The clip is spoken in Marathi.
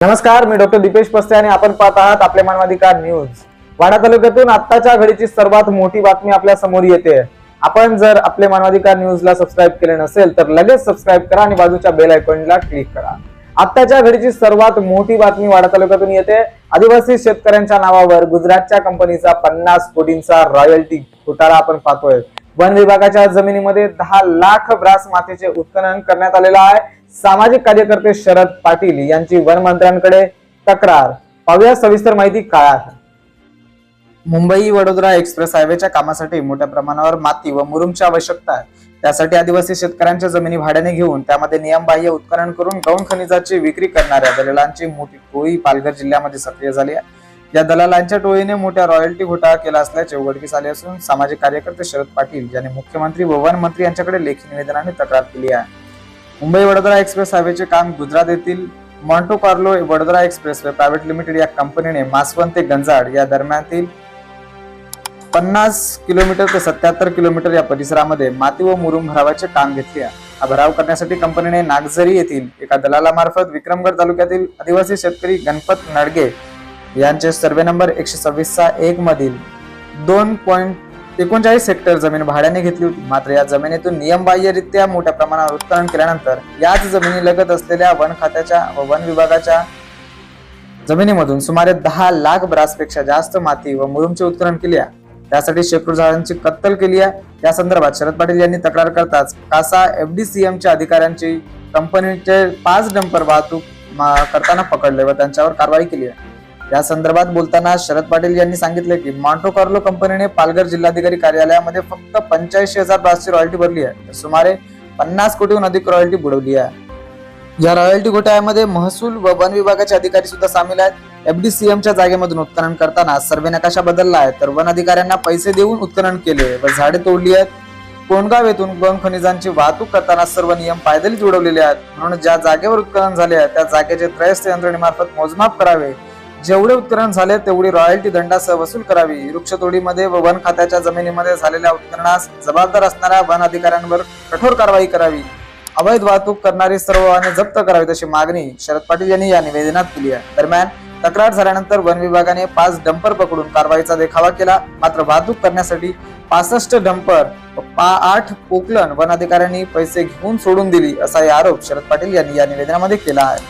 नमस्कार मी डॉक्टर दीपेश पस्ते आणि आपण पाहत आहात आपले मानवाधिकार न्यूज. वाडा तालुक्यातून आत्ताच्या घडीची सर्वात मोठी बातमी आपल्यासमोर येते. आपण जर आपले मानवाधिकार न्यूजला सबस्क्राईब केले नसेल तर लगेच सबस्क्राईब करा आणि बाजूच्या बेल आयकॉनला क्लिक करा. आत्ताच्या घडीची सर्वात मोठी बातमी वाडा तालुक्यातून येते. आदिवासी शेतकऱ्यांच्या नावावर गुजरातच्या कंपनीचा पन्नास कोटींचा रॉयल्टी घोटाळा आपण पाहतोय. वन विभागाच्या जमिनीमध्ये दहा लाख ब्रास मातीचे उत्खनन करण्यात आलेलं आहे. सामाजिक कार्यकर्ते शरद पाटील यांची वन मंत्र्यांकडे तक्रार. पाहूया सविस्तर माहिती काय आहे. मुंबई वडोदरा एक्सप्रेस हायवेच्या कामासाठी मोठ्या प्रमाणावर माती व मुरुमची आवश्यकता आहे. त्यासाठी आदिवासी शेतकऱ्यांच्या जमिनी भाड्याने घेऊन त्यामध्ये नियमबाह्य उत्खनन करून गौण खनिजाची विक्री करणाऱ्या दलालांची मोठी टोळी पालघर जिल्ह्यामध्ये सक्रिय झाली आहे. या दलालांच्या टोळीने मोठ्या रॉयल्टी घोटाळा केला असल्याचे उघडकीस आले असून सामाजिक कार्यकर्ते शरद पाटील यांनी मुख्यमंत्री व वन मंत्री यांच्याकडे लेखी निवेदनाने तक्रार केली आहे. मुंबई वडोदरा एक्सप्रेस हायवेचे काम गुजरात येथील Monte Carlo Vadodara express way private limited या कंपनीने मासवण ते गंजाड या दरम्यानतील पन्नास किलोमीटर ते सत्याहत्तर किलोमीटर या परिसरामध्ये माती व मुरुम भरावाचे काम घेतले आहे. हा भराव करण्यासाठी कंपनीने नागझरी येथील एका दलालामार्फत विक्रमगड तालुक्यातील आदिवासी शेतकरी गणपत नडगे यांचे सर्वे नंबर एकशे सव्वीसचा एक मधील दोन पॉईंट एकोणचाळीस हेक्टर जमीन भाड्याने घेतली होती. मात्र या जमिनीतून नियमबाह्यरित्या मोठ्या प्रमाणावर उत्खनन केल्यानंतर याच जमिनी लगत असलेल्या वन खात्याच्या व वन विभागाच्या जमिनीमधून सुमारे दहा लाख ब्रासपेक्षा जास्त माती व मुरुमचे उत्खनन केले आहे. त्यासाठी शेकडो झाडांची कत्तल केली आहे. या संदर्भात शरद पाटील यांनी तक्रार करताच कासा एफडीसीएम च्या अधिकाऱ्यांची कंपनीचे पाच डंपर वाहतूक करताना पकडले व त्यांच्यावर कारवाई केली आहे. या संदर्भात बोलताना शरद पाटील यांनी सांगितले की मॉन्टो कार्लो कंपनीने पालघर जिल्हाधिकारी कार्यालयामध्ये फक्त पंच्याऐंशी हजार पाचशे रॉयल्टी भरली आहे. तर सुमारे पन्नास कोटीहून अधिक रॉयल्टी बुडवली आहे. या रॉयल्टी घोटाळ्यामध्ये महसूल व वन विभागाचे अधिकारी सुद्धा सामील आहेत. एफडीसीएमच्या जागेमधून उत्खनन करताना सर्वे नकाशा बदलला आहे. तर वन अधिकाऱ्यांना पैसे देऊन उत्खनन केले व झाडे तोडली आहेत. कोंडगाव येथून गौण खनिजांची वाहतूक करताना सर्व नियम पायदलीच उडवलेले आहेत. म्हणून ज्या जागेवर उत्खनन झाले आहे त्या जागेचे त्रयस्थ यंत्रणेमार्फत मोजमाप करावे. जेवढे उत्खनन झाले तेवढी रॉयल्टी दंडासह वसूल करावी. वृक्षतोडीमध्ये व वन खात्याच्या जमिनीमध्ये झालेल्या उत्खननास जबाबदार असणाऱ्या वन अधिकाऱ्यांवर कठोर कारवाई करावी. अवैध वाहतूक करणारी सर्व वाहने जप्त करावीत अशी मागणी शरद पाटील यांनी या निवेदनात केली आहे. दरम्यान तक्रार झाल्यानंतर वन विभागाने पाच डंपर पकडून कारवाईचा देखावा केला. मात्र वाहतूक करण्यासाठी पासष्ट डंपर पा आठ पोकलन वन अधिकाऱ्यांनी पैसे घेऊन सोडून दिली असा आरोप शरद पाटील यांनी या निवेदनामध्ये केला आहे.